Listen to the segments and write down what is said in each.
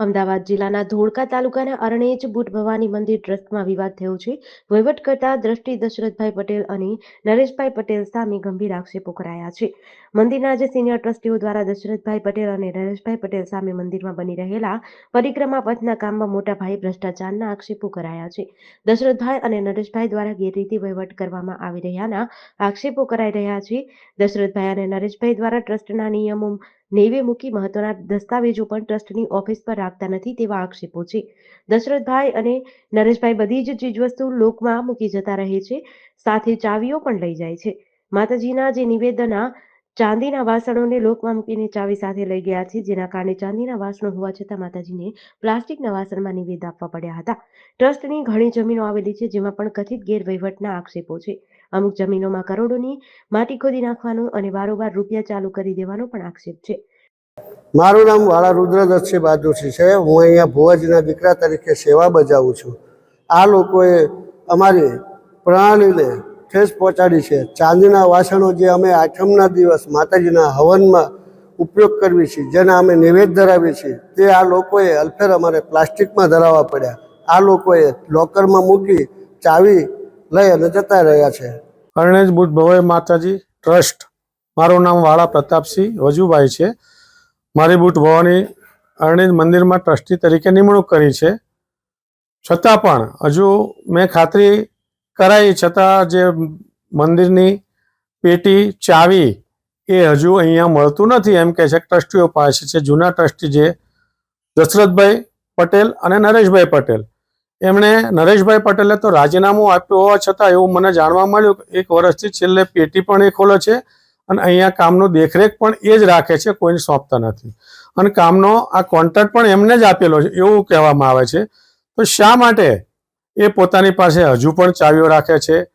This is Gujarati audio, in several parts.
અમદાવાદ જિલ્લાના ધોળકા તાલુકાના અરણેજ બુટ ભવાની મંદિર ટ્રસ્ટમાં વિવાદ થયો છે. વહીવટ કરતા દ્રષ્ટિ દશરથભાઈ પટેલ અને નરેશભાઈ પટેલ સામે ગંભીર આક્ષેપો કરાયા છે. મંદિરના જે સિનિયર ટ્રસ્ટીઓ દ્વારા દશરથભાઈ પટેલ અને નરેશભાઈ પટેલ સામે મંદિરમાં બની રહેલા પરિક્રમા પથના કામમાં મોટા ભાઈ ભ્રષ્ટાચારના આક્ષેપો કરાયા છે. દશરથભાઈ અને નરેશભાઈ દ્વારા ગેરરીતિ વહીવટ કરવામાં આવી રહ્યાના આક્ષેપો કરાઈ રહ્યા છે. દશરથભાઈ અને નરેશભાઈ દ્વારા ટ્રસ્ટના નિયમો નેવે મૂકી મહત્વના દસ્તાવેજો પણ ટ્રસ્ટની ઓફિસ પર રાખતા નથી તેવા આક્ષેપો છે. દશરથભાઈ અને નરેશભાઈ બધી જ ચીજવસ્તુ લોકમાં મૂકી જતા રહે છે. સાથે ચાવીઓ પણ લઈ જાય છે. માતાજીના જે નિવેદના ચાંદીના વાસણોને લોકમાં મૂકીને ચાવી સાથે લઈ ગયા છે, જેના કારણે ચાંદીના વાસણો હોવા છતાં માતાજીને પ્લાસ્ટિકના વાસણમાં નિવેદ આપવા પડ્યા હતા. ટ્રસ્ટની ઘણી જમીનો આવેલી છે, જેમાં પણ કથિત ગેરવહીવટના આક્ષેપો છે. અમુક જમીનોમાં કરોડોની માટી ખોદી નાખવાનો અને વારંવાર રૂપિયા ચાલુ કરી દેવાનો પણ આક્ષેપ છે. મારું નામ વાળા રુદ્રદર્શી બહાદુરસિંહ છે હું અહીંયા ભુવાજીના દીકરા તરીકે સેવા બજાવું છું. આ લોકોએ અમારી પ્રણાલીને ઠેસ પહોંચાડી છે. ચાંદીના વાસણો જે અમે આઠમના દિવસ માતાજીના હવનમાં ઉપયોગ કરવી છીએ જેના અમે નિવેદ ધરાવીએ છીએ, તે આ લોકોએ અલ્ફેર અમારે પ્લાસ્ટિકમાં ધરાવવા પડ્યા. આ લોકોએ લોકરમાં મૂકી ચાવી લઈ અને જતા રહ્યા છે. અરણેજ બુટ ભવાઈ માતાજી ટ્રસ્ટ. મારું નામ વાળા પ્રતાપસિંહ વજુભાઈ છે. મારી બુટ ભવાની અરણેજ મંદિરમાં ટ્રસ્ટી તરીકે નિમણૂક કરી છે. છતાં પણ હજુ મેં ખાતરી કરાવી છતાં જે મંદિરની પેટી ચાવી એ હજુ અહીંયા મળતું નથી. એમ કહે છે ટ્રસ્ટીઓ પાસે છે, જૂના ટ્રસ્ટી જે દશરથભાઈ પટેલ અને નરેશભાઈ પટેલ. એમણે નરેશભાઈ પટેલે તો રાજીનામું આપ્યું હોવા છતાં એવું મને જાણવા મળ્યું એક વર્ષથી છેલ્લે પેટી પણ એ ખોલે છે. અને અહીંયા કામનો દેખરેખ પણ એ જ રાખે છે, કોઈને સોંપતા નથી. અને કામનો આ કોન્ટ્રાક્ટ પણ એમને જ આપેલો છે, એવું કહેવામાં આવે છે. તો શા માટે એ પોતાની પાસે હજુ પણ ચાવીઓ રાખે છે?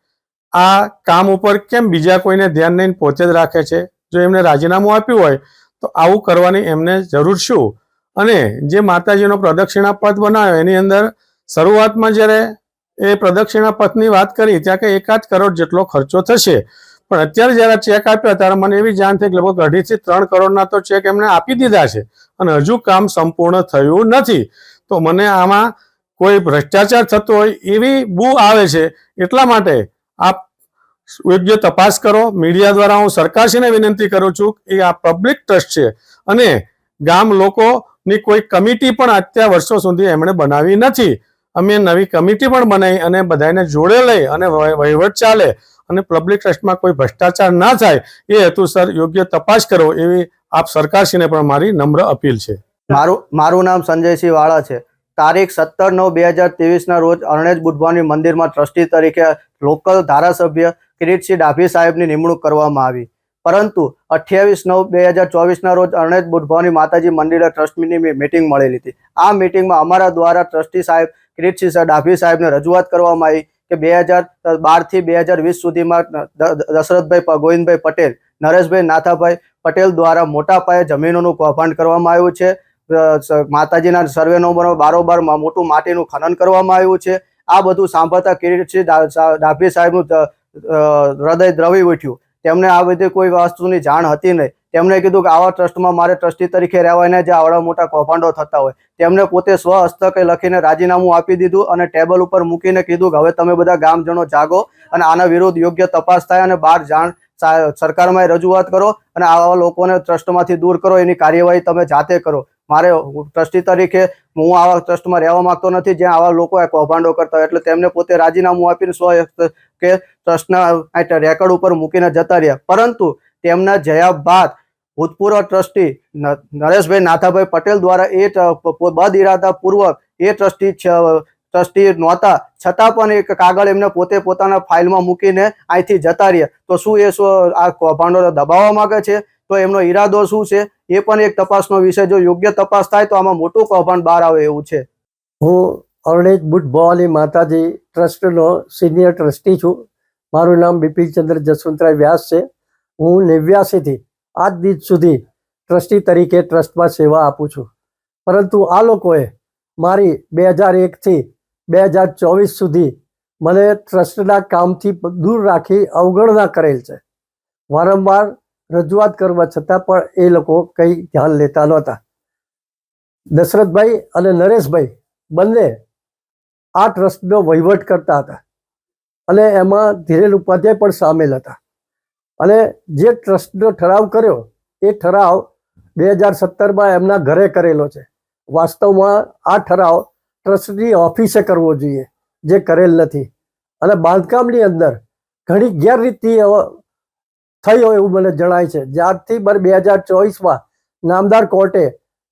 આ કામ ઉપર કેમ બીજા કોઈને ધ્યાન નહીં, પોતે જ રાખે છે? જો એમને રાજીનામું આપ્યું હોય, તો આવું કરવાની એમને જરૂર શું? અને જે માતાજીનો પ્રદક્ષિણા પથ બનાવ્યો, એની અંદર શરૂઆતમાં જ્યારે એ પ્રદક્ષિણા પથની વાત કરી, ત્યાં કે એકાદ કરોડ જેટલો ખર્ચો થશે. પણ અત્યારે જ્યારે ચેક આપ્યા ત્યારે મને એવી જાણ થઈ કે લગભગ અઢીથી ત્રણ કરોડના તો ચેક એમણે આપી દીધા છે અને હજુ કામ સંપૂર્ણ થયું નથી. તો મને આમાં કોઈ ભ્રષ્ટાચાર થતો હોય એવી બૂ આવે છે એટલા માટે આપ યોગ્ય તપાસ કરો. મીડિયા દ્વારા હું સરકારશ્રીને વિનંતી કરું છું કે આ પબ્લિક ટ્રસ્ટ છે અને ગામ લોકોની કોઈ કમિટી પણ અત્યાર વર્ષો સુધી એમણે બનાવી નથી. અમે નવી કમિટી પણ બનાવી અને બધાને જોડે લઈ અને વહીવટ ચાલે અને પબ્લિક ટ્રસ્ટમાં કોઈ ભ્રષ્ટાચાર ના થાય, એ હેતુસર યોગ્ય તપાસ કરો એવી આપ સરકારશ્રીને પણ મારી નમ્ર અપીલ છે. મારું મારું નામ સંજયસિંહ વાળા છે. તારીખ સત્તર નવ બે હજાર ત્રેવીસના રોજ અરણેજ બુધવાની મંદિરમાં ટ્રસ્ટી તરીકે લોકલ ધારાસભ્ય કિરીટસિંહ ડાભી સાહેબની નિમણૂક કરવામાં આવી. પરંતુ અઠ્યાવીસ નવ બે હજાર ચોવીસના રોજ અરણેજ બુધવાની માતાજી મંદિરે ટ્રસ્ટની મિટિંગ મળેલી હતી. આ મિટિંગમાં અમારા દ્વારા ટ્રસ્ટી સાહેબ કિરીટસિંહ ડાભી સાહેબને રજૂઆત કરવામાં આવી. કે બે હજાર બારથી બે હજાર વીસ સુધીમાં દશરથભાઈ ગોવિંદભાઈ પટેલ, નરેશભાઈ નાથાભાઈ પટેલ દ્વારા મોટા પાયે જમીનોનું કૌભાંડ કરવામાં આવ્યું છે. માતાજીના સર્વે નંબરો બારોબાર મોટું માટીનું ખનન કરવામાં આવ્યું છે. આ બધું સાંભળતા કિરીટસિંહ ડાભી સાહેબનું હૃદય દ્રવી ઉઠ્યું. તેમને આ બધી કોઈ વસ્તુની જાણ હતી નહીં. તેમણે કીધું કે આવા ટ્રસ્ટમાં મારે ટ્રસ્ટી તરીકે રહેવાય ને જે આવડા મોટા કૌભાંડો થતા હોય. તેમણે પોતે સ્વ હસ્તકે લખીને રાજીનામું આપી દીધું અને ટેબલ ઉપર મૂકીને કીધું કે હવે તમે બધા ગામજનો જાગો અને આના વિરુદ્ધ યોગ્ય તપાસ થાય અને બહાર જાણ સરકારમાં રજૂઆત કરો અને આવા લોકોને ટ્રસ્ટમાંથી દૂર કરો, એની કાર્યવાહી તમે જાતે કરો. મારે ટ્રસ્ટી તરીકે હું આવા ટ્રસ્ટમાં રહેવા માંગતો નથી, જ્યાં આવા લોકો કૌભાંડો કરતા હોય. એટલે તેમને પોતે રાજીનામું આપીને સ્વ કે ટ્રસ્ટના રેકોર્ડ ઉપર મૂકીને જતા રહ્યા. પરંતુ તેમના જયા બાદ ભૂતપૂર્વ ટ્રસ્ટી નરેશભાઈ નાથાભાઈ પટેલ દ્વારા એ બદ ઇરાદાપૂર્વક એ ટ્રસ્ટી ટ્રસ્ટી નહોતા. છતાં પણ એક કાગળ એમને પોતે પોતાના ફાઇલમાં મૂકીને અહીંથી જતા રહ્યા. તો શું એ શું આ કૌભાંડોને દબાવવા માંગે છે? તો એમનો ઈરાદો શું છે? એ પણ એક તપાસનો વિષય. જો યોગ્ય તપાસ થાય તો આમાં મોટું કૌભાંડ બહાર આવે એવું છે. હું અરણેજ બુટ ભવાની માતાજી ટ્રસ્ટનો સિનિયર ટ્રસ્ટી છું. મારું નામ બિપિનચંદ્ર જસવંતરાય વ્યાસ છે. હું નેવ્યાસીથી આજ દિવસ સુધી ટ્રસ્ટી તરીકે ટ્રસ્ટમાં સેવા આપું છું. પરંતુ આ લોકોએ મારી બે હજાર એકથી બે હજાર ચોવીસ સુધી મને ટ્રસ્ટના કામથી દૂર રાખી અવગણના કરેલ છે. વારંવાર રજૂઆત કરવા છતાં પણ એ લોકો કંઈ ધ્યાન લેતા નહોતા. દશરથભાઈ અને નરેશભાઈ બંને આ ટ્રસ્ટનો વહીવટ કરતા હતા અને એમાં ધીરેન ઉપાધ્યાય પણ સામેલ હતા. અને જે ટ્રસ્ટનો ઠરાવ કર્યો, એ ઠરાવ બે હજાર સત્તરમાં એમના ઘરે કરેલો છે. વાસ્તવમાં આ ઠરાવ ટ્રસ્ટની ઓફિસે કરવો જોઈએ, જે કરેલ નથી. અને બાંધકામની અંદર ઘણી ગેરરીતિ થઈ હોય એવું મને જણાય છે. જ્યારથી મને બે હજાર ચોવીસમાં નામદાર કોર્ટે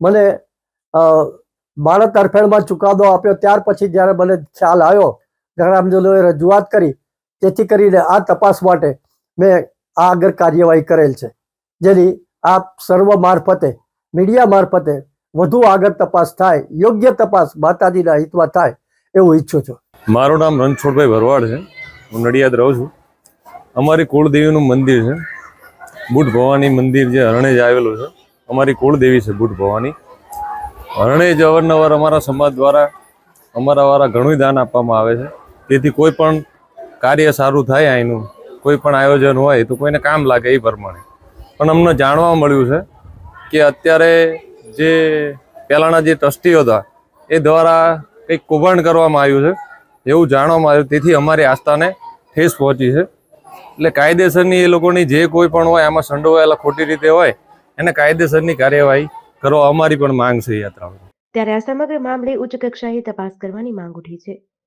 મને ભારત તરફેણમાં ચુકાદો આપ્યો. ત્યાર પછી જ્યારે મને ખ્યાલ આવ્યો ગ્રામજનોએ રજૂઆત કરી. જેથી કરીને આ તપાસ માટે મેં આ આગળ કાર્યવાહી કરેલ છે. જેની આપ સર્વ મારફતે, મીડિયા મારફતે વધુ આગળ તપાસ થાય, યોગ્ય તપાસ માતાજીના હિતમાં થાય એવું ઈચ્છું છું. મારું નામ રણછોડભાઈ ભરવાડ છે. હું નડિયાદ રહું છું. અમારી કુળદેવીનું મંદિર છે. બુટ ભવાની મંદિર જે હરણેજ આવેલું છે. અમારી કુળદેવી છે બુટ ભવાની. હરણેજ અવારનવાર અમારા સમાજ દ્વારા અમારા વાળા ઘણું દાન આપવામાં આવે છે. તેથી કોઈ પણ કાર્ય સારું થાય અહીંનું કોઈ પણ આયોજન હોય તો કોઈને કામ લાગે એ પ્રમાણે. પણ અમને જાણવા મળ્યું છે કે અત્યારે જે પહેલાંના જે ટ્રસ્ટીઓ હતા, એ દ્વારા કંઈક કૌભાંડ કરવામાં આવ્યું છે, એવું જાણવામાં આવ્યું. તેથી અમારી આસ્થાને ઠેસ પહોંચી છે. એટલે કાયદેસરની એ લોકોની જે કોઈ પણ હોય, આમાં સંડોવાયેલા ખોટી રીતે હોય, એને કાયદેસરની કાર્યવાહી કરવા અમારી પણ માંગ છે યાત્રામાં ત્યારે આ સમગ્ર મામલે ઉચ્ચ કક્ષાએ તપાસ કરવાની માંગ ઉઠી છે.